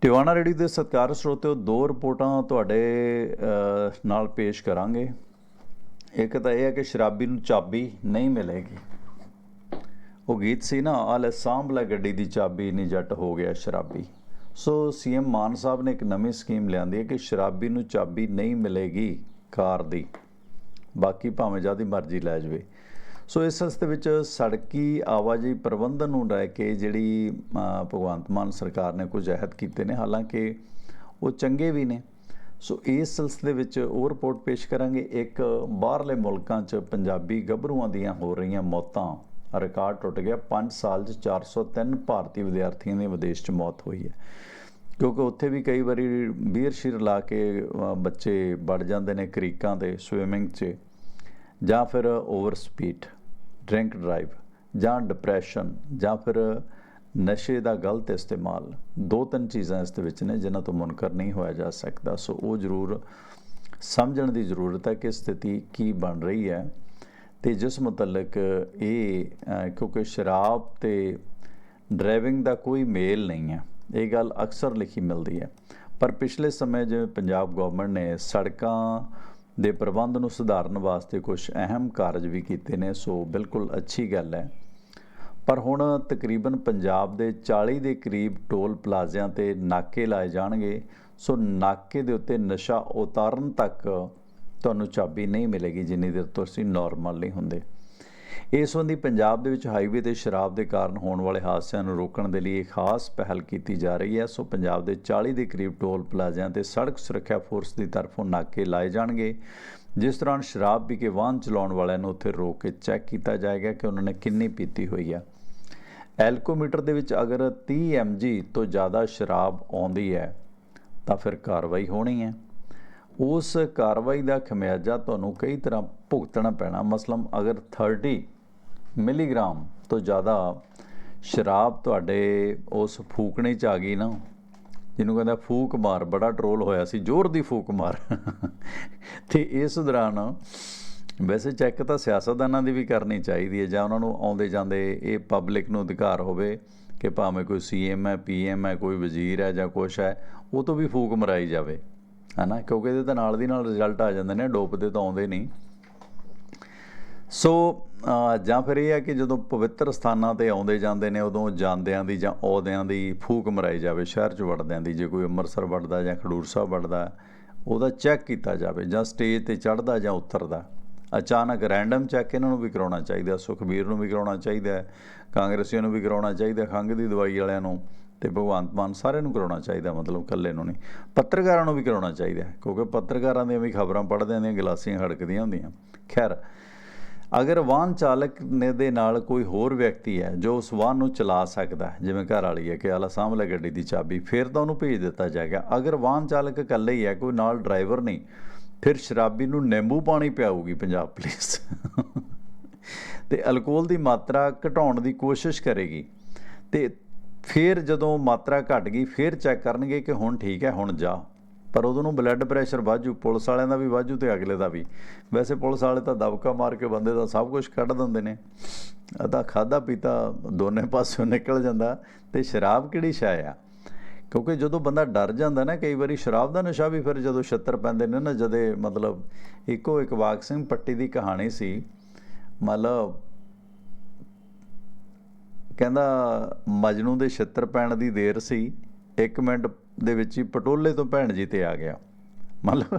Tiwana ready ਦੇ ਸਤਿਕਾਰ ਸਰੋਤਿਓ ਦੋ ਰਿਪੋਰਟਾਂ ਤੁਹਾਡੇ ਨਾਲ ਪੇਸ਼ ਕਰਾਂਗੇ। ਇੱਕ ਤਾਂ ਇਹ ਹੈ ਕਿ ਸ਼ਰਾਬੀ ਨੂੰ ਚਾਬੀ ਨਹੀਂ ਮਿਲੇਗੀ। ਉਹ ਗੀਤ ਸੀ ਨਾ ਆਲੇ ਸਾਂਭਲਾ ਗੱਡੀ ਦੀ ਚਾਬੀ ਨਹੀਂ ਜੱਟ ਹੋ ਗਿਆ ਸ਼ਰਾਬੀ। ਸੋ ਸੀਐਮ ਮਾਨ ਸਾਹਿਬ ਨੇ ਇੱਕ ਨਵੀਂ ਸਕੀਮ ਲਿਆਂਦੀ ਹੈ ਕਿ ਸ਼ਰਾਬੀ ਨੂੰ ਚਾਬੀ ਨਹੀਂ ਮਿਲੇਗੀ ਕਾਰ ਦੀ। ਬਾਕੀ ਭਾਵੇਂ ਜਿਆਦੀ ਮਰਜ਼ੀ ਲੈ ਜਾਵੇ। ਸੋ ਇਸ ਸੰਸਥੇ ਵਿੱਚ ਸੜਕੀ ਆਵਾਜਾਈ ਪ੍ਰਬੰਧਨ ਨੂੰ ਲੈ ਕੇ ਜਿਹੜੀ ਭਗਵੰਤ ਮਾਨ ਸਰਕਾਰ ਨੇ ਕੁਝ ਅਹਿਦ ਕੀਤੇ ਨੇ, ਹਾਲਾਂਕਿ ਉਹ ਚੰਗੇ ਵੀ ਨੇ। ਸੋ ਇਸ ਸਿਲਸਿਲੇ ਵਿੱਚ ਉਹ ਰਿਪੋਰਟ ਪੇਸ਼ ਕਰਾਂਗੇ। ਇੱਕ ਬਾਹਰਲੇ ਮੁਲਕਾਂ 'ਚ ਪੰਜਾਬੀ ਗੱਭਰੂਆਂ ਦੀਆਂ ਹੋ ਰਹੀਆਂ ਮੌਤਾਂ। ਰਿਕਾਰਡ ਟੁੱਟ ਗਿਆ। 5 ਸਾਲ 'ਚ 403 ਭਾਰਤੀ ਵਿਦਿਆਰਥੀਆਂ ਦੀ ਵਿਦੇਸ਼ 'ਚ ਮੌਤ ਹੋਈ ਹੈ। ਕਿਉਂਕਿ ਉੱਥੇ ਵੀ ਕਈ ਵਾਰੀ ਬੀਅਰ ਸ਼ੀਰ ਲਾ ਕੇ ਬੱਚੇ ਵੜ ਜਾਂਦੇ ਨੇ ਕ੍ਰੀਕਾਂ ਤੇ ਸਵਿਮਿੰਗ 'ਚ ਜਾਂ ਫਿਰ ਓਵਰ ਸਪੀਡ ਡਰਿੰਕ ਡਰਾਈਵ ਜਾਂ ਡਿਪਰੈਸ਼ਨ ਜਾਂ ਫਿਰ ਨਸ਼ੇ ਦਾ ਗਲਤ ਇਸਤੇਮਾਲ, ਦੋ ਤਿੰਨ ਚੀਜ਼ਾਂ ਇਸ ਦੇ ਵਿੱਚ ਨੇ ਜਿਨ੍ਹਾਂ ਤੋਂ ਮੁਨਕਰ ਨਹੀਂ ਹੋਇਆ ਜਾ ਸਕਦਾ। ਸੋ ਉਹ ਜ਼ਰੂਰ ਸਮਝਣ ਦੀ ਜ਼ਰੂਰਤ ਹੈ ਕਿ ਸਥਿਤੀ ਕੀ ਬਣ ਰਹੀ ਹੈ ਤੇ ਜਿਸ ਮੁਤਲਕ ਇਹ ਕਿਉਂਕਿ ਸ਼ਰਾਬ ਤੇ ਡਰਾਈਵਿੰਗ ਦਾ ਕੋਈ ਮੇਲ ਨਹੀਂ ਹੈ, ਇਹ ਗੱਲ ਅਕਸਰ ਲਿਖੀ ਮਿਲਦੀ ਹੈ। ਪਰ ਪਿਛਲੇ ਸਮੇਂ ਜਿਵੇਂ ਪੰਜਾਬ ਗਵਰਨਮੈਂਟ ਨੇ ਸੜਕਾਂ ਦੇ ਪ੍ਰਬੰਧ ਨੂੰ ਸੁਧਾਰਨ ਵਾਸਤੇ ਕੁਝ ਅਹਿਮ ਕਾਰਜ ਵੀ ਕੀਤੇ ਨੇ, ਸੋ ਬਿਲਕੁਲ ਅੱਛੀ ਗੱਲ ਹੈ। ਪਰ ਹੁਣ ਤਕਰੀਬਨ ਪੰਜਾਬ ਦੇ 40 ਦੇ ਕਰੀਬ ਟੋਲ ਪਲਾਜ਼ਿਆਂ ਤੇ ਨਾਕੇ ਲਾਏ ਜਾਣਗੇ, ਸੋ ਨਾਕੇ ਦੇ ਉੱਤੇ ਨਸ਼ਾ ਉਤਾਰਨ ਤੱਕ ਤੁਹਾਨੂੰ ਚਾਬੀ ਨਹੀਂ ਮਿਲੇਗੀ ਜਿੰਨੀ ਦੇਰ ਤੁਸੀਂ ਨਾਰਮਲ ਨਹੀਂ ਹੁੰਦੇ। ਇਸ ਸੰਬੰਧੀ ਪੰਜਾਬ ਦੇ ਵਿੱਚ ਹਾਈਵੇ ਤੇ ਸ਼ਰਾਬ ਦੇ ਕਾਰਨ ਹੋਣ ਵਾਲੇ ਹਾਦਸਿਆਂ ਨੂੰ ਰੋਕਣ ਦੇ ਲਈ ਇੱਕ ਖਾਸ ਪਹਿਲ ਕੀਤੀ ਜਾ ਰਹੀ ਹੈ। ਸੋ ਪੰਜਾਬ ਦੇ 40 ਦੇ ਕਰੀਬ ਟੋਲ ਪਲਾਜ਼ਿਆਂ ਤੇ ਸੜਕ ਸੁਰੱਖਿਆ ਫੋਰਸ ਦੀ ਤਰਫੋਂ ਨਾਕੇ ਲਾਏ ਜਾਣਗੇ। ਜਿਸ ਦੌਰਾਨ ਸ਼ਰਾਬ ਪੀ ਕੇ ਵਾਹਨ ਚਲਾਉਣ ਵਾਲਿਆਂ ਨੂੰ ਉੱਥੇ ਰੋਕ ਕੇ ਚੈੱਕ ਕੀਤਾ ਜਾਏਗਾ ਕਿ ਉਹਨਾਂ ਨੇ ਕਿੰਨੀ ਪੀਤੀ ਹੋਈ ਹੈ। ਐਲਕੋਮੀਟਰ ਦੇ ਵਿੱਚ ਅਗਰ 30 mg ਤੋਂ ਜ਼ਿਆਦਾ ਸ਼ਰਾਬ ਆਉਂਦੀ ਹੈ, ਤਾਂ ਫਿਰ ਕਾਰਵਾਈ ਹੋਣੀ ਹੈ। ਉਸ ਕਾਰਵਾਈ ਦਾ ਖਮਿਆਜਾ ਤੁਹਾਨੂੰ ਕਈ ਤਰ੍ਹਾਂ ਭੁਗਤਣਾ ਪੈਣਾ। ਮਸਲਨ ਅਗਰ 30 ਮਿਲੀਗ੍ਰਾਮ ਤੋਂ ਜ਼ਿਆਦਾ ਸ਼ਰਾਬ ਤੁਹਾਡੇ ਉਸ ਫੂਕਣੇ ਚ ਆ ਗਈ ਨਾ, ਜਿਹਨੂੰ ਕਹਿੰਦਾ ਫੂਕ ਮਾਰ, ਬੜਾ ਟਰੋਲ ਹੋਇਆ ਸੀ, ਜ਼ੋਰ ਦੀ ਫੂਕ ਮਾਰ। ਤੇ ਇਸ ਦੌਰਾਨ ਵੈਸੇ ਚੈੱਕ ਤਾਂ ਸਿਆਸਤਦਾਨਾਂ ਦੀ ਵੀ ਕਰਨੀ ਚਾਹੀਦੀ ਹੈ, ਜਾਂ ਉਹਨਾਂ ਨੂੰ ਆਉਂਦੇ ਜਾਂਦੇ ਇਹ ਪਬਲਿਕ ਨੂੰ ਅਧਿਕਾਰ ਹੋਵੇ ਕਿ ਭਾਵੇਂ ਕੋਈ ਸੀਐਮ ਹੈ ਪੀਐਮ ਹੈ, ਕੋਈ ਵਜ਼ੀਰ ਹੈ ਜਾਂ ਕੁਛ ਹੈ, ਉਹ ਤੋਂ ਵੀ ਫੂਕ ਮਰਾਈ ਜਾਵੇ। ਹਨਾ, ਕਿਉਂਕਿ ਇਹਦੇ ਤਾਂ ਨਾਲ ਦੀ ਨਾਲ ਰਿਜ਼ਲਟ ਆ ਜਾਂਦੇ ਨੇ, ਡੋਪ ਦੇ ਤਾਂ ਆਉਂਦੇ ਨਹੀਂ। ਸੋ ਜਾਂ ਫਿਰ ਇਹ ਹੈ ਕਿ ਜਦੋਂ ਪਵਿੱਤਰ ਸਥਾਨਾਂ ਤੇ ਆਉਂਦੇ ਜਾਂਦੇ ਨੇ, ਉਦੋਂ ਜਾਂਦਿਆਂ ਦੀ ਜਾਂ ਆਉਂਦਿਆਂ ਦੀ ਫੂਕ ਮਰਾਈ ਜਾਵੇ, ਸ਼ਹਿਰ 'ਚ ਵੜਦਿਆਂ ਦੀ, ਜੇ ਕੋਈ ਅੰਮ੍ਰਿਤਸਰ ਵੜਦਾ ਜਾਂ ਖਡੂਰ ਸਾਹਿਬ ਵੜਦਾ, ਉਹਦਾ ਚੈੱਕ ਕੀਤਾ ਜਾਵੇ, ਜਾਂ ਸਟੇਜ ਤੇ ਚੜਦਾ ਜਾਂ ਉਤਰਦਾ। ਅਚਾਨਕ ਰੈਂਡਮ ਚੈੱਕ ਇਹਨਾਂ ਨੂੰ ਵੀ ਕਰਾਉਣਾ ਚਾਹੀਦਾ, ਸੁਖਬੀਰ ਨੂੰ ਵੀ ਕਰਾਉਣਾ ਚਾਹੀਦਾ, ਕਾਂਗਰਸੀਆਂ ਨੂੰ ਵੀ ਕਰਾਉਣਾ ਚਾਹੀਦਾ, ਖੰਘ ਦੀ ਦਵਾਈ ਵਾਲਿਆਂ ਨੂੰ। ਤੇ ਭਗਵੰਤ ਮਾਨ ਸਾਰਿਆਂ ਨੂੰ ਕਰਾਉਣਾ ਚਾਹੀਦਾ, ਮਤਲਬ ਇਕੱਲੇ ਨੂੰ ਨਹੀਂ। ਪੱਤਰਕਾਰਾਂ ਨੂੰ ਵੀ ਕਰਾਉਣਾ ਚਾਹੀਦਾ ਕਿਉਂਕਿ ਪੱਤਰਕਾਰਾਂ ਦੀਆਂ ਵੀ ਖਬਰਾਂ ਪੜ੍ਹਦਿਆਂ ਦੀਆਂ ਗਲਾਸੀਆਂ ਹੜਕਦੀਆਂ ਹੁੰਦੀਆਂ। ਖੈਰ, ਅਗਰ ਵਾਹਨ ਚਾਲਕ ਨੇ ਦੇ ਨਾਲ ਕੋਈ ਹੋਰ ਵਿਅਕਤੀ ਹੈ ਜੋ ਉਸ ਵਾਹਨ ਨੂੰ ਚਲਾ ਸਕਦਾ ਹੈ, ਜਿਵੇਂ ਘਰ ਵਾਲੀ ਹੈ ਕਿ ਆਲਾ ਸਾਹਮਣੇ ਗੱਡੀ ਦੀ ਚਾਬੀ, ਫਿਰ ਤਾਂ ਉਹਨੂੰ ਭੇਜ ਦਿੱਤਾ ਜਾਏਗਾ। ਅਗਰ ਵਾਹਨ ਚਾਲਕ ਇਕੱਲੇ ਹੀ ਹੈ, ਕੋਈ ਨਾਲ ਡਰਾਈਵਰ ਨਹੀਂ, ਫਿਰ ਸ਼ਰਾਬੀ ਨੂੰ ਨਿੰਬੂ ਪਾਣੀ ਪਿਆਊਗੀ ਪੰਜਾਬ ਪੁਲਿਸ। ਤੇ ਅਲਕੋਹਲ ਦੀ ਮਾਤਰਾ ਘਟਾਉਣ ਦੀ ਕੋਸ਼ਿਸ਼ ਕਰੇਗੀ। ਤੇ ਫਿਰ ਜਦੋਂ ਮਾਤਰਾ ਘਟ ਗਈ, ਫਿਰ ਚੈੱਕ ਕਰਨਗੇ ਕਿ ਹੁਣ ਠੀਕ ਹੈ, ਹੁਣ ਜਾ। ਪਰ ਉਦੋਂ ਨੂੰ ਬਲੱਡ ਪ੍ਰੈਸ਼ਰ ਵਾਜੂ ਪੁਲਿਸ ਵਾਲਿਆਂ ਦਾ ਵੀ ਵਾਜੂ ਤੇ ਅਗਲੇ ਦਾ ਵੀ। ਵੈਸੇ ਪੁਲਿਸ ਵਾਲੇ ਤਾਂ ਦਬਕਾ ਮਾਰ ਕੇ ਬੰਦੇ ਦਾ ਸਭ ਕੁਝ ਕੱਢ ਦਿੰਦੇ ਨੇ। ਅਦਾ ਖਾਦਾ ਪੀਤਾ, ਦੋਨੇ ਪਾਸਿਓਂ ਨਿਕਲ ਜਾਂਦਾ ਤੇ ਸ਼ਰਾਬ ਕਿਹੜੀ ਸ਼ਾਇ ਆ? ਕਿਉਂਕਿ ਜਦੋਂ ਬੰਦਾ ਡਰ ਜਾਂਦਾ ਨਾ, ਕਈ ਵਾਰੀ ਸ਼ਰਾਬ ਦਾ ਨਸ਼ਾ ਵੀ ਫਿਰ ਜਦੋਂ ਛੱਤਰ ਪੈਂਦੇ ਨੇ ਨਾ, ਜਦੇ ਮਤਲਬ ਇੱਕੋ ਇੱਕ ਵਾਕ ਸਿੰਘ ਪੱਟੀ ਦੀ ਕਹਾਣੀ ਸੀ, ਮਤਲਬ ਕਹਿੰਦਾ ਮਜਨੂ ਦੇ ਛਿੱਤਰ ਪੈਣ ਦੀ ਦੇਰ ਸੀ 1 ਮਿੰਟ ਦੇ ਵਿੱਚ ਹੀ ਪਟੋਲੇ ਤੋਂ ਭੈਣ ਜੀ ਤੇ ਆ ਗਿਆ। ਮਤਲਬ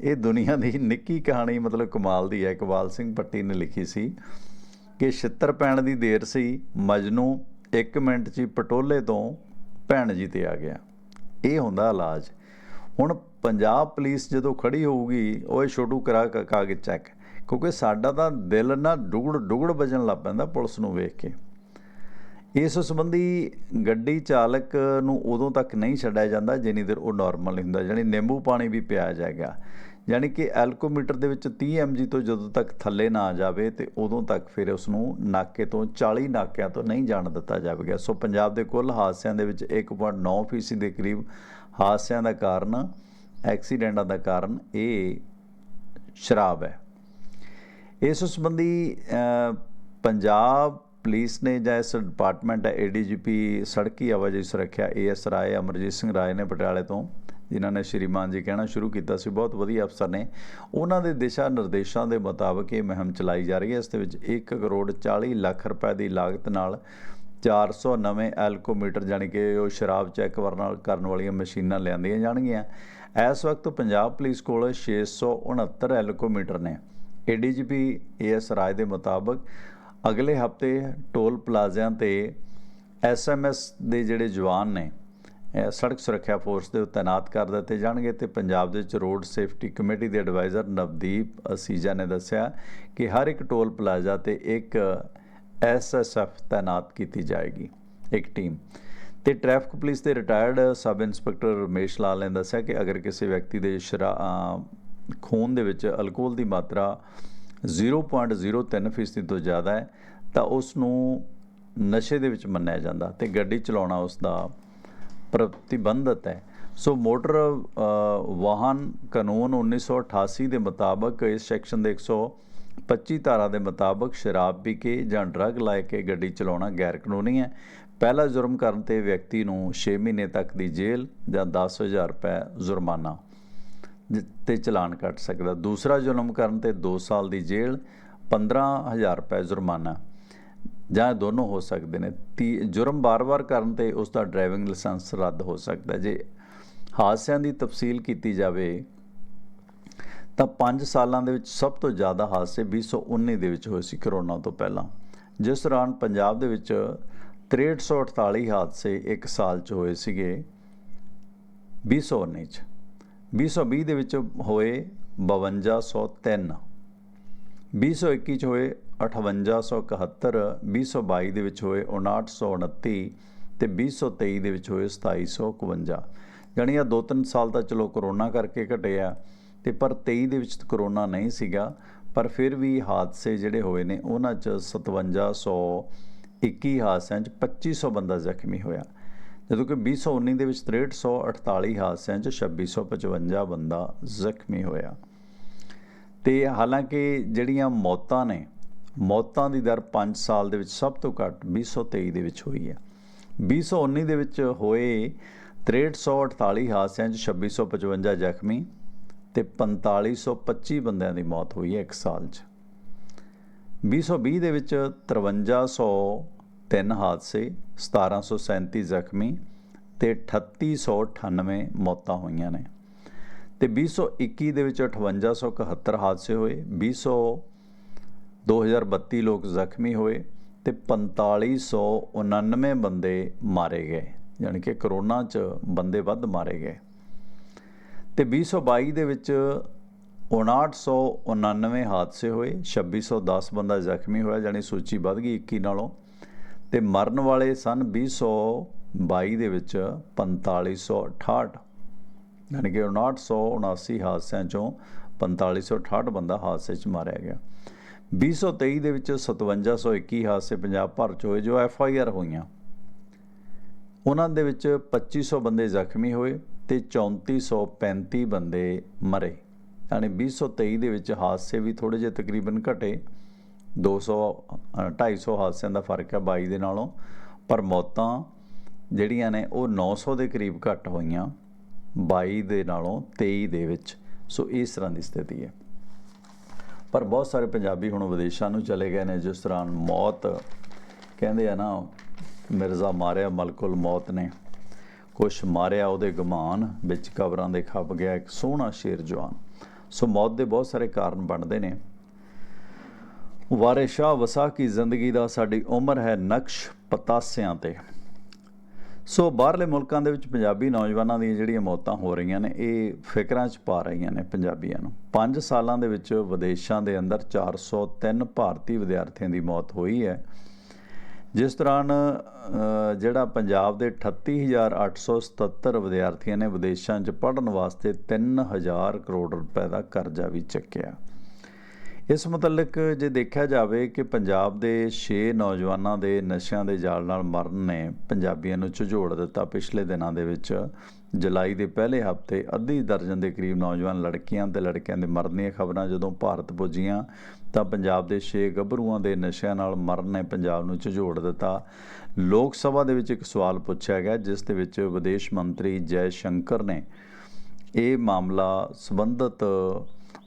ਇਹ ਦੁਨੀਆ ਦੀ ਨਿੱਕੀ ਕਹਾਣੀ, ਮਤਲਬ ਕਮਾਲ ਦੀ ਹੈ। ਇਕਬਾਲ ਸਿੰਘ ਪੱਟੀ ਨੇ ਲਿਖੀ ਸੀ ਕਿ ਛਿੱਤਰ ਪੈਣ ਦੀ ਦੇਰ ਸੀ, ਮਜਨੂ 1 ਮਿੰਟ 'ਚ ਹੀ ਪਟੋਲੇ ਤੋਂ ਭੈਣ ਜੀ ਤੇ ਆ ਗਿਆ। ਇਹ ਹੁੰਦਾ ਇਲਾਜ। ਹੁਣ ਪੰਜਾਬ ਪੁਲਿਸ ਜਦੋਂ ਖੜੀ ਹੋਊਗੀ, ਓਏ ਛੋਟੂ ਕਰਾ ਕ- ਕਾਗਜ਼ ਚੈੱਕ, ਕਿਉਂਕਿ ਸਾਡਾ ਤਾਂ ਦਿਲ ਨਾ ਡੁਗੜ ਡੁਗੜ ਵੱਜਣ ਲੱਗ ਪੈਂਦਾ ਪੁਲਿਸ ਨੂੰ ਵੇਖ ਕੇ। ਇਸ ਸੰਬੰਧੀ ਗੱਡੀ ਚਾਲਕ ਨੂੰ ਉਦੋਂ ਤੱਕ ਨਹੀਂ ਛੱਡਿਆ ਜਾਂਦਾ ਜਿੰਨੀ ਦੇਰ ਉਹ ਨਾਰਮਲ ਨਹੀਂ ਹੁੰਦਾ ਯਾਨੀ ਨਿੰਬੂ ਪਾਣੀ ਵੀ ਪਿਆ ਜਾਏਗਾ। ਯਾਨੀ ਕਿ ਐਲਕੋਮੀਟਰ ਦੇ ਵਿੱਚ 30 mg ਤੋਂ ਜਦੋਂ ਤੱਕ ਥੱਲੇ ਨਾ ਆ ਜਾਵੇ ਤੇ ਉਦੋਂ ਤੱਕ ਫਿਰ ਉਸ ਨੂੰ ਨਾਕੇ ਤੋਂ 40 ਨਾਕਿਆਂ ਤੋਂ ਨਹੀਂ ਜਾਣ ਦਿੱਤਾ ਜਾਵੇਗਾ। ਸੋ ਪੰਜਾਬ ਦੇ ਕੁੱਲ ਹਾਦਸਿਆਂ ਦੇ ਵਿੱਚ 1.9% ਦੇ ਕਰੀਬ ਹਾਦਸਿਆਂ ਦਾ ਕਾਰਨ, ਐਕਸੀਡੈਂਟਾਂ ਦਾ ਕਾਰਨ ਇਹ ਸ਼ਰਾਬ ਹੈ। ਇਸ ਸੰਬੰਧੀ ਪੰਜਾਬ ਪੁਲਿਸ ਨੇ ਜਾਂ ਇਸ ਡਿਪਾਰਟਮੈਂਟ ਹੈ ਏਡੀਜੀਪੀ ਸੜਕੀ ਆਵਾਜਾਈ ਸੁਰੱਖਿਆ ਏਐਸ ਰਾਏ, ਅਮਰਜੀਤ ਸਿੰਘ ਰਾਏ ਨੇ ਪਟਿਆਲੇ ਤੋਂ, ਜਿਨ੍ਹਾਂ ਨੇ ਸ਼੍ਰੀਮਾਨ ਜੀ ਕਹਿਣਾ ਸ਼ੁਰੂ ਕੀਤਾ ਸੀ। ਬਹੁਤ ਵਧੀਆ ਅਫਸਰ ਨੇ। ਉਹਨਾਂ ਦੇ ਦਿਸ਼ਾ ਨਿਰਦੇਸ਼ਾਂ ਦੇ ਮੁਤਾਬਕ ਇਹ ਮੁਹਿੰਮ ਚਲਾਈ ਜਾ ਰਹੀ ਹੈ। ਇਸ ਦੇ ਵਿੱਚ 1 ਕਰੋੜ 40 ਲੱਖ ਰੁਪਏ ਦੀ ਲਾਗਤ ਨਾਲ 400 ਨਵੇਂ ਐਲਕੋਮੀਟਰ ਜਾਣੀ ਕਿ ਉਹ ਸ਼ਰਾਬ ਚੈੱਕ ਵਰਨ ਕਰਨ ਵਾਲੀਆਂ ਮਸ਼ੀਨਾਂ ਲਿਆਂਦੀਆਂ ਜਾਣਗੀਆਂ। ਇਸ ਵਕਤ ਪੰਜਾਬ ਪੁਲਿਸ ਕੋਲ 669 ਐਲਕੋਮੀਟਰ ਨੇ। ਏਡੀਜੀਪੀ ਏਐਸ ਰਾਏ ਦੇ ਮੁਤਾਬਕ ਅਗਲੇ ਹਫ਼ਤੇ ਟੋਲ ਪਲਾਜ਼ਿਆਂ ਤੇ ਐਸਐਮਐਸ ਦੇ ਜਿਹੜੇ ਜਵਾਨ ਨੇ ਸੜਕ ਸੁਰੱਖਿਆ ਫੋਰਸ ਦੇ ਤਾਇਨਾਤ ਕਰ ਦਿੱਤੇ ਜਾਣਗੇ ਤੇ ਪੰਜਾਬ ਦੇ ਵਿੱਚ ਰੋਡ ਸੇਫਟੀ ਕਮੇਟੀ ਦੇ ਐਡਵਾਈਜ਼ਰ ਨਵਦੀਪ ਅਸੀਜਾ ਨੇ ਦੱਸਿਆ ਕਿ ਹਰ ਇੱਕ ਟੋਲ ਪਲਾਜ਼ਾ ਤੇ ਇੱਕ ਐਸਐਸਐਫ ਤਾਇਨਾਤ ਕੀਤੀ ਜਾਏਗੀ, ਇੱਕ ਟੀਮ। ਤੇ ਟ੍ਰੈਫਿਕ ਪੁਲਿਸ ਦੇ retired sub inspector Ramesh Lal ਨੇ ਦੱਸਿਆ ਕਿ ਅਗਰ ਕਿਸੇ ਵਿਅਕਤੀ ਦੇ ਸ਼ਰਾ ਖੂਨ ਦੇ ਵਿੱਚ ਅਲਕੋਹਲ ਦੀ ਮਾਤਰਾ 0.03% ਫੀਸਦੀ ਤੋਂ ਜ਼ਿਆਦਾ ਹੈ, ਤਾਂ ਉਸ ਨੂੰ ਨਸ਼ੇ ਦੇ ਵਿੱਚ ਮੰਨਿਆ ਜਾਂਦਾ ਤੇ ਗੱਡੀ ਚਲਾਉਣਾ ਉਸ ਦਾ ਪ੍ਰਤੀਬੰਧਤ ਹੈ। ਸੋ ਮੋਟਰ ਵਾਹਨ ਕਾਨੂੰਨ 1988 ਦੇ ਮੁਤਾਬਕ ਇਸ ਸੈਕਸ਼ਨ ਦੇ 125 ਧਾਰਾ ਦੇ ਮੁਤਾਬਕ ਸ਼ਰਾਬ ਪੀ ਕੇ ਜਾਂ ਡਰੱਗ ਲੈ ਕੇ ਗੱਡੀ ਚਲਾਉਣਾ ਗੈਰ ਕਾਨੂੰਨੀ ਹੈ। ਪਹਿਲਾ ਜੁਰਮ ਕਰਨ ਤੇ ਵਿਅਕਤੀ ਨੂੰ 6 ਮਹੀਨੇ ਤੱਕ ਦੀ ਜੇਲ੍ਹ ਜਾਂ 10000 ਰੁਪਏ ਜੁਰਮਾਨਾ। ਤੇ ਚਲਾਨ ਕੱਟ ਸਕਦਾ। ਦੂਸਰਾ ਜ਼ੁਲਮ ਕਰਨ ਤੇ 2 ਸਾਲ ਦੀ ਜੇਲ੍ਹ 15000 ਰੁਪਏ ਜੁਰਮਾਨਾ। ਜਾਂ ਇਹ ਦੋਨੋਂ ਹੋ ਸਕਦੇ ਨੇ। ਤੀ, ਜੁਰਮ ਬਾਰ-ਬਾਰ ਕਰਨ ਤੇ ਉਸ ਦਾ ਡਰਾਈਵਿੰਗ ਲਾਇਸੈਂਸ ਰੱਦ ਹੋ ਸਕਦਾ। ਜੇ ਹਾਦਸਿਆਂ ਦੀ ਤਫਸੀਲ ਕੀਤੀ ਜਾਵੇ, ਤਾਂ 5 ਸਾਲਾਂ ਦੇ ਵਿੱਚ ਸਭ ਤੋਂ ਜ਼ਿਆਦਾ ਹਾਦਸੇ 2019 ਦੇ ਵਿੱਚ ਹੋਏ ਸੀ ਕਰੋਨਾ ਤੋਂ ਪਹਿਲਾਂ। ਜਿਸ ਦੌਰਾਨ ਪੰਜਾਬ ਦੇ ਵਿੱਚ 6348 ਹਾਦਸੇ ਇੱਕ ਸਾਲ 'ਚ ਹੋਏ ਸੀਗੇ 2019 'ਚ। 2020 ਦੇ ਵਿੱਚ ਹੋਏ 5203 2021 ਚ ਹੋਏ 5871 2022 ਦੇ ਵਿੱਚ ਹੋਏ 5929 ਤੇ 2023 ਦੇ ਵਿੱਚ ਹੋਏ 2751 ਜਾਣੀ ਆ ਦੋ ਤਿੰਨ ਸਾਲ ਤਾਂ ਚਲੋ ਕਰੋਨਾ ਕਰਕੇ ਘਟਿਆ ਆ ਤੇ ਪਰ 23 ਦੇ ਵਿੱਚ ਤਾਂ ਕਰੋਨਾ ਨਹੀਂ ਸੀਗਾ। ਪਰ ਫਿਰ ਵੀ ਹਾਦਸੇ ਜਿਹੜੇ ਹੋਏ ਨੇ, ਉਹਨਾਂ ਚ 5721 ਹਾਦਸਿਆਂ ਚ 2500 ਬੰਦਾ ਜ਼ਖਮੀ ਹੋਇਆ। ਜਦੋਂ ਕਿ 2019 ਦੇ ਵਿੱਚ 6348 ਹਾਦਸਿਆਂ ਚ 2655 ਬੰਦਾ ਜ਼ਖਮੀ ਹੋਇਆ। ਤੇ ਹਾਲਾਂਕਿ ਜਿਹੜੀਆਂ ਮੌਤਾਂ ਨੇ, ਮੌਤਾਂ ਦੀ ਦਰ 5 ਸਾਲ ਦੇ ਵਿੱਚ ਸਭ ਤੋਂ ਘੱਟ 2023 ਦੇ ਵਿੱਚ ਹੋਈ ਹੈ। 2019 ਦੇ ਵਿੱਚ ਹੋਏ 6348 ਹਾਦਸਿਆਂ 'ਚ 2655 ਜ਼ਖਮੀ ਤੇ 4525 ਬੰਦਿਆਂ ਦੀ ਮੌਤ ਹੋਈ ਹੈ ਇੱਕ ਸਾਲ 'ਚ। 2020 ਦੇ ਵਿੱਚ ਤਿੰਨ ਹਾਦਸੇ 1737 ਜ਼ਖਮੀ ਤੇ 3898 ਮੌਤਾਂ ਹੋਈਆਂ ਨੇ। ਤੇ 2021 ਦੇ ਵਿੱਚ 5871 ਹਾਦਸੇ ਹੋਏ 200 2032 ਲੋਕ ਜ਼ਖਮੀ ਹੋਏ ਤੇ 4599 ਬੰਦੇ ਮਾਰੇ ਗਏ ਯਾਨੀ ਕਿ ਕਰੋਨਾ 'ਚ ਬੰਦੇ ਵੱਧ ਮਾਰੇ ਗਏ। ਤੇ 2022 ਦੇ ਵਿੱਚ 5999 ਹਾਦਸੇ ਹੋਏ 2610 ਬੰਦਾ ਜ਼ਖਮੀ ਹੋਇਆ ਯਾਨੀ ਸੂਚੀ ਵੱਧ ਗਈ 21 ਨਾਲੋਂ। ਤੇ ਮਰਨ ਵਾਲੇ ਸਨ 2022 ਦੇ ਵਿੱਚ 4568 ਯਾਨੀ ਕਿ 5979 ਹਾਦਸਿਆਂ ਚੋਂ 4568 ਬੰਦਾ ਹਾਦਸੇ 'ਚ ਮਾਰਿਆ ਗਿਆ। 2023 ਦੇ ਵਿੱਚ 5721 ਹਾਦਸੇ ਪੰਜਾਬ ਭਰ 'ਚ ਹੋਏ ਜੋ ਐਫ ਆਈ ਆਰ ਹੋਈਆਂ। ਉਹਨਾਂ ਦੇ ਵਿੱਚ 2500 ਬੰਦੇ ਜ਼ਖਮੀ ਹੋਏ ਤੇ 3435 ਬੰਦੇ ਮਰੇ। ਯਾਨੀ 2023 ਦੇ ਵਿੱਚ ਹਾਦਸੇ ਵੀ ਥੋੜੇ ਜਿਹੇ ਤਕਰੀਬਨ ਘਟੇ। 200 ਅ, 250 ਹਾਦਸਿਆਂ ਦਾ ਫ਼ਰਕ ਹੈ 22 ਦੇ ਨਾਲੋਂ ਪਰ ਮੌਤਾਂ ਜਿਹੜੀਆਂ ਨੇ ਉਹ 900 ਦੇ ਕਰੀਬ ਘੱਟ ਹੋਈਆਂ 22 ਦੇ ਨਾਲੋਂ 23 ਦੇ ਵਿੱਚ। ਸੋ ਇਸ ਤਰ੍ਹਾਂ ਦੀ ਸਥਿਤੀ ਹੈ। ਪਰ ਬਹੁਤ ਸਾਰੇ ਪੰਜਾਬੀ ਹੁਣ ਵਿਦੇਸ਼ਾਂ ਨੂੰ ਚਲੇ ਗਏ ਨੇ ਜਿਸ ਤਰ੍ਹਾਂ ਮੌਤ ਕਹਿੰਦੇ ਆ ਨਾ ਮਿਰਜ਼ਾ ਮਾਰਿਆ ਮਲਕੁਲ ਮੌਤ ਨੇ। ਕੁਛ ਮਾਰਿਆ ਉਹਦੇ ਗਮਾਨ ਵਿੱਚ ਕਬਰਾਂ ਦੇ ਖੱਪ ਗਿਆ ਇੱਕ ਸੋਹਣਾ ਸ਼ੇਰ ਜਵਾਨ। ਸੋ ਮੌਤ ਦੇ ਬਹੁਤ ਸਾਰੇ ਕਾਰਨ ਬਣਦੇ ਨੇ। ਵਾਰੇ ਸ਼ਾਹ ਵਸਾ ਕੀ ਜ਼ਿੰਦਗੀ ਦਾ ਸਾਡੀ ਉਮਰ ਹੈ ਨਕਸ਼ ਪਤਾਸਿਆਂ ਤੇ। ਸੋ ਬਾਹਰਲੇ ਮੁਲਕਾਂ ਦੇ ਵਿੱਚ ਪੰਜਾਬੀ ਨੌਜਵਾਨਾਂ ਦੀਆਂ ਜਿਹੜੀਆਂ ਮੌਤਾਂ ਹੋ ਰਹੀਆਂ ਨੇ, ਇਹ ਫਿਕਰਾਂ 'ਚ ਪਾ ਰਹੀਆਂ ਨੇ ਪੰਜਾਬੀਆਂ ਨੂੰ। 5 ਸਾਲਾਂ ਦੇ ਵਿੱਚ ਵਿਦੇਸ਼ਾਂ ਦੇ ਅੰਦਰ 403 ਭਾਰਤੀ ਵਿਦਿਆਰਥੀਆਂ ਦੀ ਮੌਤ ਹੋਈ ਹੈ। ਜਿਸ ਦੌਰਾਨ ਜਿਹੜਾ ਪੰਜਾਬ ਦੇ 38877 ਵਿਦਿਆਰਥੀਆਂ ਨੇ ਵਿਦੇਸ਼ਾਂ 'ਚ ਪੜ੍ਹਨ ਵਾਸਤੇ 3000 ਕਰੋੜ ਰੁਪਏ ਦਾ ਕਰਜ਼ਾ ਵੀ ਚੱਕਿਆ। ਇਸ ਮੁਤਲਕ ਜੇ ਦੇਖਿਆ ਜਾਵੇ ਕਿ ਪੰਜਾਬ ਦੇ 6 ਨੌਜਵਾਨਾਂ ਦੇ ਨਸ਼ਿਆਂ ਦੇ ਜਾਲ ਨਾਲ ਮਰਨ ਨੇ ਪੰਜਾਬੀਆਂ ਨੂੰ ਝੁਝੋੜ ਦਿੱਤਾ ਪਿਛਲੇ ਦਿਨਾਂ ਦੇ ਵਿੱਚ। ਜੁਲਾਈ ਦੇ ਪਹਿਲੇ ਹਫ਼ਤੇ ਅੱਧੀ ਦਰਜਨ ਦੇ ਕਰੀਬ ਨੌਜਵਾਨ ਲੜਕੀਆਂ ਤੇ ਲੜਕਿਆਂ ਦੇ ਮਰਨ ਦੀਆਂ ਖਬਰਾਂ ਜਦੋਂ ਭਾਰਤ ਪੁੱਜੀਆਂ, ਤਾਂ ਪੰਜਾਬ ਦੇ 6 ਗੱਭਰੂਆਂ ਦੇ ਨਸ਼ਿਆਂ ਨਾਲ ਮਰਨ ਨੇ ਪੰਜਾਬ ਨੂੰ ਝੰਜੋੜ ਦਿੱਤਾ। ਲੋਕ ਸਭਾ ਦੇ ਵਿੱਚ ਇੱਕ ਸਵਾਲ ਪੁੱਛਿਆ ਗਿਆ, ਜਿਸ ਦੇ ਵਿੱਚ ਵਿਦੇਸ਼ ਮੰਤਰੀ ਜੈ ਸ਼ੰਕਰ ਨੇ ਇਹ ਮਾਮਲਾ ਸੰਬੰਧਤ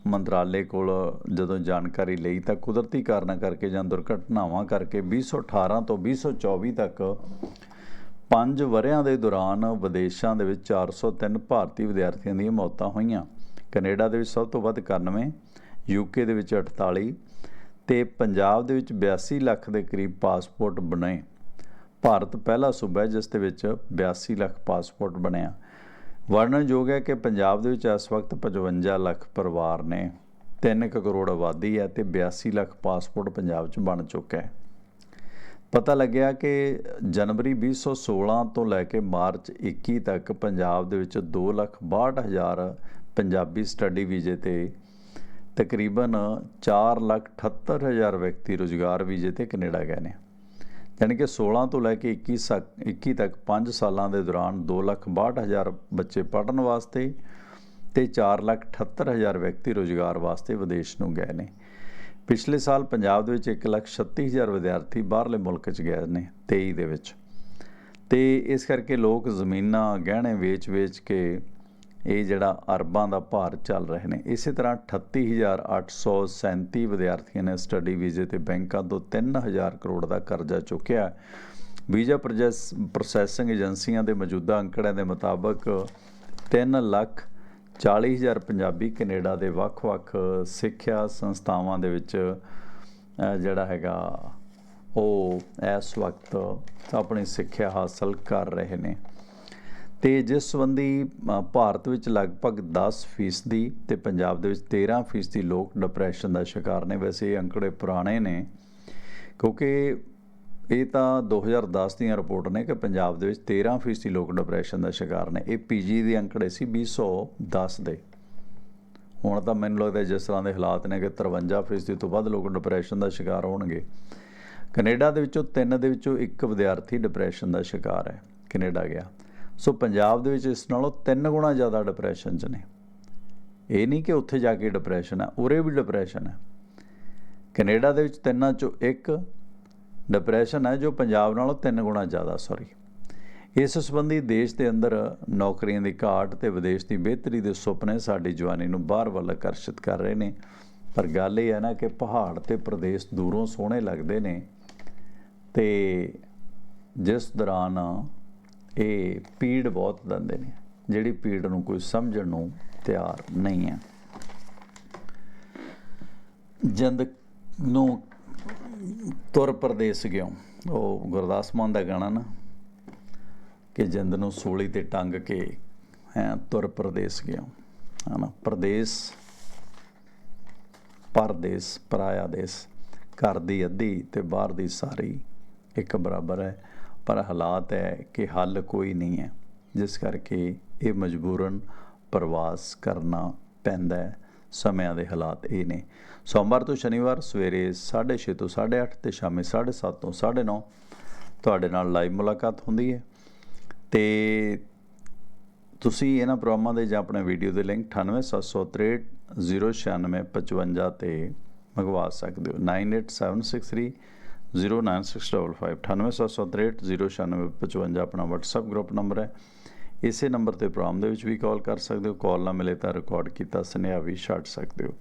ਮੰਤਰਾਲੇ ਕੋਲ ਜਦੋਂ ਜਾਣਕਾਰੀ ਲਈ ਤਾਂ ਕੁਦਰਤੀ ਕਾਰਨਾਂ ਕਰਕੇ ਜਾਂ ਦੁਰਘਟਨਾਵਾਂ ਕਰਕੇ 2018 ਤੋਂ 2024 ਤੱਕ ਪੰਜ ਵਰਿਆਂ ਦੇ ਦੌਰਾਨ ਵਿਦੇਸ਼ਾਂ ਦੇ ਵਿੱਚ 403 ਭਾਰਤੀ ਵਿਦਿਆਰਥੀਆਂ ਦੀਆਂ ਮੌਤਾਂ ਹੋਈਆਂ। ਕੈਨੇਡਾ ਦੇ ਵਿੱਚ ਸਭ ਤੋਂ ਵੱਧ 91 ਯੂਕੇ ਦੇ ਵਿੱਚ 48 ਤੇ ਪੰਜਾਬ ਦੇ ਵਿੱਚ 82 ਲੱਖ ਦੇ ਕਰੀਬ ਪਾਸਪੋਰਟ ਬਣੇ। ਭਾਰਤ ਪਹਿਲਾ ਸੂਬਾ ਹੈ ਜਿਸ ਦੇ ਵਿੱਚ 82 ਲੱਖ ਪਾਸਪੋਰਟ ਬਣਿਆ। ਵਰਣਨਯੋਗ ਹੈ ਕਿ ਪੰਜਾਬ ਦੇ ਵਿੱਚ ਇਸ ਵਕਤ 55 ਲੱਖ ਪਰਿਵਾਰ ਨੇ 3 ਕਰੋੜ ਆਬਾਦੀ ਹੈ ਤੇ 82 ਲੱਖ ਪਾਸਪੋਰਟ ਪੰਜਾਬ 'ਚ ਬਣ ਚੁੱਕਾ ਹੈ। ਪਤਾ ਲੱਗਿਆ ਕਿ ਜਨਵਰੀ 2016 ਤੋਂ ਲੈ ਕੇ ਮਾਰਚ 21 ਤੱਕ ਪੰਜਾਬ ਦੇ ਵਿੱਚ 262000 ਪੰਜਾਬੀ ਸਟੱਡੀ ਵੀਜ਼ੇ ਤੇ ਤਕਰੀਬਨ 478000 ਵਿਅਕਤੀ ਰੁਜ਼ਗਾਰ ਵੀਜ਼ੇ ਤੇ ਕੈਨੇਡਾ ਗਏ ਨੇ। ਯਾਨੀ ਕਿ 16 ਤੋਂ ਲੈ ਕੇ 21 ਸਕ- 21 ਤੱਕ 5 ਸਾਲਾਂ ਦੇ ਦੌਰਾਨ 262000 ਬੱਚੇ ਪੜ੍ਹਨ ਵਾਸਤੇ ਤੇ 478000 ਵਿਅਕਤੀ ਰੁਜ਼ਗਾਰ ਵਾਸਤੇ ਵਿਦੇਸ਼ ਨੂੰ ਗਏ ਨੇ। ਪਿਛਲੇ ਸਾਲ ਪੰਜਾਬ ਦੇ ਵਿੱਚ 136000 ਵਿਦਿਆਰਥੀ ਬਾਹਰਲੇ ਮੁਲਕ 'ਚ ਗਏ ਨੇ 23 ਦੇ ਵਿੱਚ। ਤੇ ਇਸ ਕਰਕੇ ਲੋਕ ਜ਼ਮੀਨਾਂ ਗਹਿਣੇ ਵੇਚ-ਵੇਚ ਕੇ ਇਹ ਜਿਹੜਾ ਅਰਬਾਂ ਦਾ ਭਾਰ ਚੱਲ ਰਹੇ ਨੇ। ਇਸੇ ਤਰ੍ਹਾਂ 38837 ਵਿਦਿਆਰਥੀਆਂ ਨੇ ਸਟੱਡੀ ਵੀਜ਼ੇ ਤੇ ਬੈਂਕਾਂ ਤੋਂ 3000 ਕਰੋੜ ਦਾ ਕਰਜ਼ਾ ਚੁੱਕਿਆ। ਵੀਜ਼ਾ ਪ੍ਰੋਸੈਸ, ਪ੍ਰੋਸੈਸਿੰਗ ਏਜੰਸੀਆਂ ਦੇ ਮੌਜੂਦਾ ਅੰਕੜਿਆਂ ਦੇ ਮੁਤਾਬਕ 3 ਲੱਖ 40000 ਪੰਜਾਬੀ ਕੈਨੇਡਾ ਦੇ ਵੱਖ-ਵੱਖ ਸਿੱਖਿਆ ਸੰਸਥਾਵਾਂ ਦੇ ਵਿੱਚ ਜਿਹੜਾ ਹੈਗਾ, ਉਹ ਇਸ ਵਕਤ ਆਪਣੀ ਸਿੱਖਿਆ ਹਾਸਲ ਕਰ ਰਹੇ ਨੇ। ਤੇ ਜਿਸ ਸੰਬੰਧੀ ਭਾਰਤ ਵਿੱਚ ਲਗਭਗ 10 ਫੀਸਦੀ ਤੇ ਪੰਜਾਬ ਦੇ ਵਿੱਚ 13 ਫੀਸਦੀ ਲੋਕ ਡਿਪਰੈਸ਼ਨ ਦਾ ਸ਼ਿਕਾਰ ਨੇ। ਵੈਸੇ ਇਹ ਅੰਕੜੇ ਪੁਰਾਣੇ ਨੇ, ਕਿਉਂਕਿ ਇਹ ਤਾਂ 2010 ਦੀਆਂ ਰਿਪੋਰਟ ਨੇ ਕਿ ਪੰਜਾਬ ਦੇ ਵਿੱਚ 13 ਫੀਸਦੀ ਲੋਕ ਡਿਪਰੈਸ਼ਨ ਦਾ ਸ਼ਿਕਾਰ ਨੇ। ਇਹ ਪੀਜੀ ਦੇ ਅੰਕੜੇ ਸੀ 2010 ਦੇ। ਹੁਣ ਤਾਂ ਮੈਨੂੰ ਲੱਗਦਾ ਜਿਸ ਤਰ੍ਹਾਂ ਦੇ ਹਾਲਾਤ ਨੇ ਕਿ 53 ਫੀਸਦੀ ਤੋਂ ਵੱਧ ਲੋਕ ਡਿਪਰੈਸ਼ਨ ਦਾ ਸ਼ਿਕਾਰ ਹੋਣਗੇ। ਕੈਨੇਡਾ ਦੇ ਵਿੱਚੋਂ ਤਿੰਨ ਦੇ ਵਿੱਚੋਂ ਇੱਕ ਵਿਦਿਆਰਥੀ ਡਿਪਰੈਸ਼ਨ ਦਾ ਸ਼ਿਕਾਰ ਹੈ, ਕੈਨੇਡਾ ਗਿਆ। ਸੋ ਪੰਜਾਬ ਦੇ ਵਿੱਚ ਇਸ ਨਾਲੋਂ ਤਿੰਨ ਗੁਣਾ ਜ਼ਿਆਦਾ ਡਿਪਰੈਸ਼ਨ 'ਚ ਨੇ। ਇਹ ਨਹੀਂ ਕਿ ਉੱਥੇ ਜਾ ਕੇ ਡਿਪਰੈਸ਼ਨ ਹੈ, ਉਰੇ ਵੀ ਡਿਪਰੈਸ਼ਨ ਹੈ। ਕੈਨੇਡਾ ਦੇ ਵਿੱਚ ਤਿੰਨਾਂ 'ਚੋਂ ਇੱਕ ਡਿਪਰੈਸ਼ਨ ਹੈ, ਜੋ ਪੰਜਾਬ ਨਾਲੋਂ ਤਿੰਨ ਗੁਣਾ ਜ਼ਿਆਦਾ ਸੌਰੀ ਇਸ ਸੰਬੰਧੀ ਦੇਸ਼ ਦੇ ਅੰਦਰ ਨੌਕਰੀਆਂ ਦੀ ਘਾਟ ਤੇ ਵਿਦੇਸ਼ ਦੀ ਬਿਹਤਰੀ ਦੇ ਸੁਪਨੇ ਸਾਡੀ ਜਵਾਨੀ ਨੂੰ ਬਾਹਰ ਵੱਲ ਆਕਰਸ਼ਿਤ ਕਰ ਰਹੇ ਨੇ। ਪਰ ਗੱਲ ਇਹ ਹੈ ਨਾ ਕਿ ਪਹਾੜ ਤੇ ਪ੍ਰਦੇਸ਼ ਦੂਰੋਂ ਸੋਹਣੇ ਲੱਗਦੇ ਨੇ ਤੇ ਜਿਸ ਦੌਰਾਨ ਇਹ ਪੀੜ ਬਹੁਤ ਦਿੰਦੇ ਨੇ। ਜਿਹੜੀ ਪੀੜ ਨੂੰ ਕੋਈ ਸਮਝਣ ਨੂੰ ਤਿਆਰ ਨਹੀਂ ਹੈ। ਜਿੰਦ ਨੂੰ ਤੁਰ ਪਰਦੇਸ ਗਿਓ। ਉਹ ਗੁਰਦਾਸ ਮਾਨ ਦਾ ਗਾਣਾ ਨਾ, ਕਿ ਜਿੰਦ ਨੂੰ ਸੂਲੀ ਤੇ ਟੰਗ ਕੇ, ਹੈ, ਤੁਰ ਪਰਦੇਸ ਗਿਓ। ਹਨਾ, ਪਰਦੇਸ ਪਰਦੇਸ, ਪਰਾਇਆ ਦੇਸ, ਘਰ ਦੀ ਅੱਧੀ ਤੇ ਬਾਹਰ ਦੀ ਸਾਰੀ ਇੱਕ ਬਰਾਬਰ ਹੈ। ਪਰ ਹਾਲਾਤ ਹੈ ਕਿ ਹੱਲ ਕੋਈ ਨਹੀਂ ਹੈ, ਜਿਸ ਕਰਕੇ ਇਹ ਮਜਬੂਰਨ ਪ੍ਰਵਾਸ ਕਰਨਾ ਪੈਂਦਾ ਹੈ। ਸਮਿਆਂ ਦੇ ਹਾਲਾਤ ਇਹ ਨੇ। ਸੋਮਵਾਰ ਤੋਂ ਸ਼ਨੀਵਾਰ ਸਵੇਰੇ 6:30 ਤੋਂ 8:30 ਤੇ ਸ਼ਾਮੇ 7:30 ਤੋਂ 9:30 ਤੁਹਾਡੇ ਨਾਲ ਲਾਈਵ ਮੁਲਾਕਾਤ ਹੁੰਦੀ ਹੈ। ਤੇ ਤੁਸੀਂ ਇਹਨਾਂ ਪ੍ਰੋਗਰਾਮਾਂ ਦੇ ਜਾਂ ਆਪਣੇ ਵੀਡੀਓ ਦੇ ਲਿੰਕ 98763 09655 ਤੇ ਮੰਗਵਾ ਸਕਦੇ ਹੋ। 9876309655 99763 ਆਪਣਾ WhatsApp ਗਰੁੱਪ ਨੰਬਰ ਹੈ। ਇਸੇ ਨੰਬਰ ਤੇ ਪ੍ਰੋਗਰਾਮ ਦੇ ਵਿੱਚ ਵੀ ਕਾਲ ਕਰ ਸਕਦੇ ਹੋ। ਕਾਲ ਨਾ ਮਿਲੇ ਤਾਂ ਰਿਕਾਰਡ ਕੀਤਾ, ਸੁਨੇਹਾ ਵੀ ਛੱਡ ਸਕਦੇ ਹੋ।